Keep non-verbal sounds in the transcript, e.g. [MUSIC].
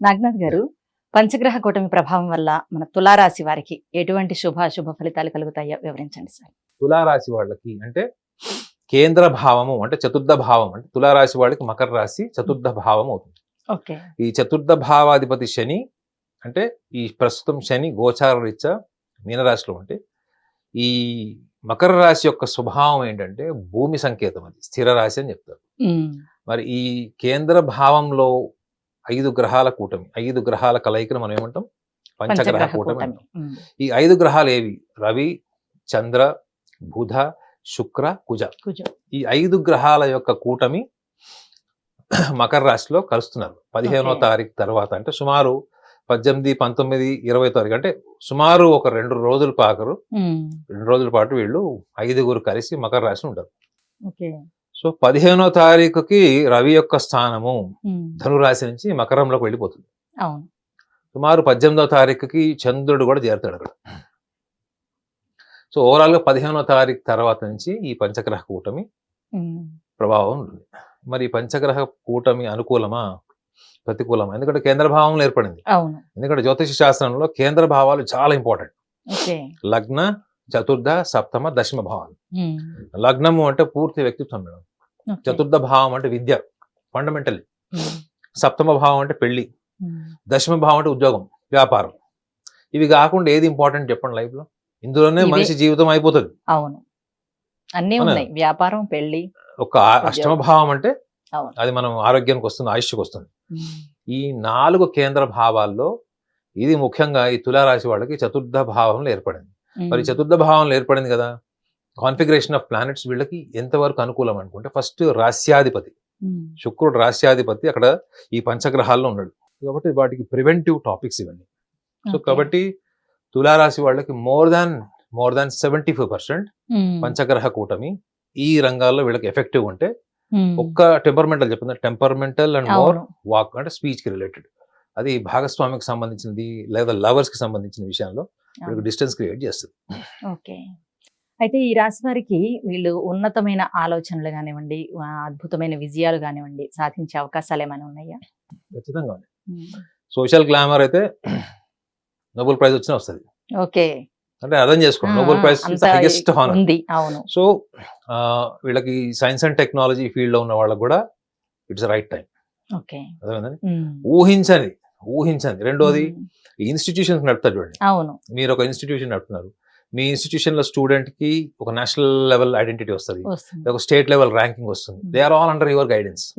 నాగనాథ్ గారు పంచగ్రహ కూటమి ప్రభావం వల్ల మన తులారాశి వారికి ఎటువంటి శుభ అశుభ ఫలితాలు కలుగుతాయో వివరించండి సార్. తులారాశి వాళ్ళకి అంటే కేంద్ర భావము అంటే చతుర్థ భావం అంటే తులారాశి వాళ్ళకి మకర రాశి చతుర్థ భావం అవుతుంది. ఓకే. ఈ చతుర్థ భావాధిపతి శని అంటే ఈ ప్రస్తుతం శని గోచార రీత్యా మీనరాశిలో ఉంటే ఈ మకర రాశి యొక్క స్వభావం ఏంటంటే భూమి సంకేతం అది స్థిర రాశి అని చెప్తారు. మరి ఈ కేంద్ర భావంలో ఐదు గ్రహాల కూటమి. ఐదు గ్రహాల కలయికను మనం ఏమంటాం? పంచగ్రహ కూటమి అంటాం. ఈ ఐదు గ్రహాలు ఏవి? రవి చంద్ర బుధ శుక్ర కుజ. ఈ ఐదు గ్రహాల యొక్క కూటమి [CLEARS THROAT] మకర రాశిలో కలుస్తున్నారు. పదిహేనో. తారీఖు తర్వాత అంటే సుమారు పద్దెనిమిది పంతొమ్మిది ఇరవై తారీఖు అంటే సుమారు ఒక రెండు రోజుల పాకరు. రెండు రోజుల పాటు వీళ్ళు ఐదుగురు కలిసి మకర రాశిలో ఉంటారు సో పదిహేనో తారీఖుకి రవి యొక్క స్థానము. ధనురాశి నుంచి మకరంలోకి వెళ్ళిపోతుంది. సుమారు పద్దెనిమిదో తారీఖుకి చంద్రుడు కూడా చేరుతాడు అక్కడ. సో ఓవరాల్గా పదిహేనో తారీఖు తర్వాత నుంచి ఈ పంచగ్రహ కూటమి. ప్రభావం ఉంటుంది. మరి పంచగ్రహ కూటమి అనుకూలమా? ప్రతికూలమా? ఎందుకంటే కేంద్ర భావంలో ఏర్పడింది. ఎందుకంటే జ్యోతిష శాస్త్రంలో కేంద్ర భావాలు చాలా ఇంపార్టెంట్. లగ్న చతుర్థ సప్తమ దశమ భావాలు. లగ్నము అంటే పూర్తి వ్యక్తిత్వం మేడం. చతుర్థ భావం అంటే విద్య ఫండమెంటల్. సప్తమ భావం అంటే పెళ్ళి. దశమ భావం అంటే ఉద్యోగం వ్యాపారం ఇవి కాకుండా ఏది ఇంపార్టెంట్ చెప్పండి లైఫ్లో ఇందులోనే. మనిషి జీవితం అయిపోతుంది అవును అన్నీ? ఉన్నాయి వ్యాపారం పెళ్ళి ఒక అష్టమ భావం అంటే. అది మనం ఆరోగ్యానికి వస్తుంది ఆయుష్కి వస్తుంది. ఈ నాలుగు కేంద్ర భావాల్లో ఇది ముఖ్యంగా ఈ తులారాశి వాళ్ళకి చతుర్థ భావంలో ఏర్పడింది మరి. చతుర్థ భావంలో ఏర్పడింది కదా కాన్ఫిగరేషన్ ఆఫ్ ప్లానెట్స్ వీళ్ళకి ఎంతవరకు అనుకూలం అనుకుంటే ఫస్ట్ రాస్యాధిపతి. శుక్రుడు రాస్యాధిపతి అక్కడ ఈ పంచగ్రహాల్లో ఉన్నాడు కాబట్టి వాటికి ప్రివెంటివ్ టాపిక్స్ ఇవన్నీ సో. కాబట్టి తులారాశి వాళ్ళకి more than more than seventy five percent. పంచగ్రహ కూటమి ఈ రంగాల్లో వీళ్ళకి ఎఫెక్టివ్ ఉంటే. ఒక్క టెంపర్మెంటల్ చెప్పింది టెంపర్మెంటల్ అండ్ మోర్ వాక్ అంటే స్పీచ్కి రిలేటెడ్ అది భాగస్వామికి సంబంధించింది లేదా లవర్స్కి సంబంధించిన విషయంలో డిస్టెన్స్ క్రియేట్ చేస్తుంది. ఓకే. అయితే ఈ రాశి వారికి వీళ్ళు ఉన్నతమైన ఆలోచనలు కానివ్వండి అద్భుతమైన విజయాలు కానివ్వండి సాధించే అవకాశాలు ఏమైనా ఉన్నాయా? ఖచ్చితంగా. సోషల్ గ్లామర్ అయితే నోబెల్ ప్రైజ్ వచ్చినా వస్తుంది. ఓకే. అంటే అర్థం చేసుకోండి. నోబెల్ ప్రైజ్ హైయెస్ట్ ఉంది. అవును. సో వీళ్ళకి సైన్స్ అండ్ టెక్నాలజీ ఫీల్డ్లో ఉన్న వాళ్ళకి కూడా ఇట్స్ రైట్ టైం ఓకే. అర్థమైందండి. ఊహించని ఊహించండి. రెండోది. ఇన్స్టిట్యూషన్స్ నడుపుతారు చూడండి. అవును. మీరు ఒక ఇన్స్టిట్యూషన్ నడుపుతున్నారు. మీ ఇన్స్టిట్యూషన్లో స్టూడెంట్కి ఒక నేషనల్ లెవెల్ ఐడెంటిటీ వస్తుంది. ఒక స్టేట్ లెవెల్ ర్యాంకింగ్ వస్తుంది. They are all under your guidance